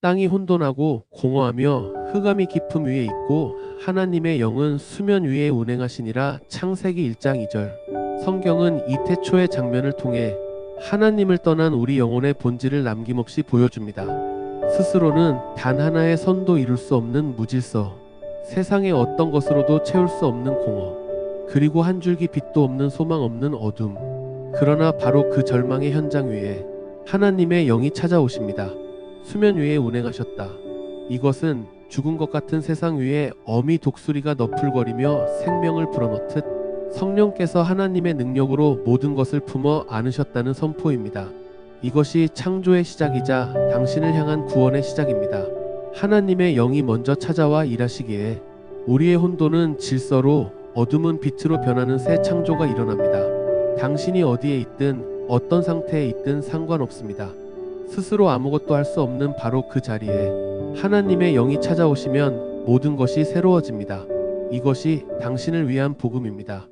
땅이 혼돈하고 공허하며 흑암이 깊음 위에 있고 하나님의 영은 수면 위에 운행하시니라 창세기 1장 2절. 성경은 이 태초의 장면을 통해 하나님을 떠난 우리 영혼의 본질을 남김없이 보여줍니다. 스스로는 단 하나의 선도 이룰 수 없는 무질서, 세상의 어떤 것으로도 채울 수 없는 공허, 그리고 한 줄기 빛도 없는 소망 없는 어둠. 그러나 바로 그 절망의 현장 위에 하나님의 영이 찾아오십니다. 수면 위에 운행하셨다. 이것은 죽은 것 같은 세상 위에 어미 독수리가 너풀거리며 생명을 불어넣듯 성령께서 하나님의 능력으로 모든 것을 품어 안으셨다는 선포입니다. 이것이 창조의 시작이자 당신을 향한 구원의 시작입니다. 하나님의 영이 먼저 찾아와 일하시기에 우리의 혼돈은 질서로 어둠은 빛으로 변하는 새 창조가 일어납니다. 당신이 어디에 있든 어떤 상태에 있든 상관없습니다. 스스로 아무것도 할 수 없는 바로 그 자리에 하나님의 영이 찾아오시면 모든 것이 새로워집니다. 이것이 당신을 위한 복음입니다.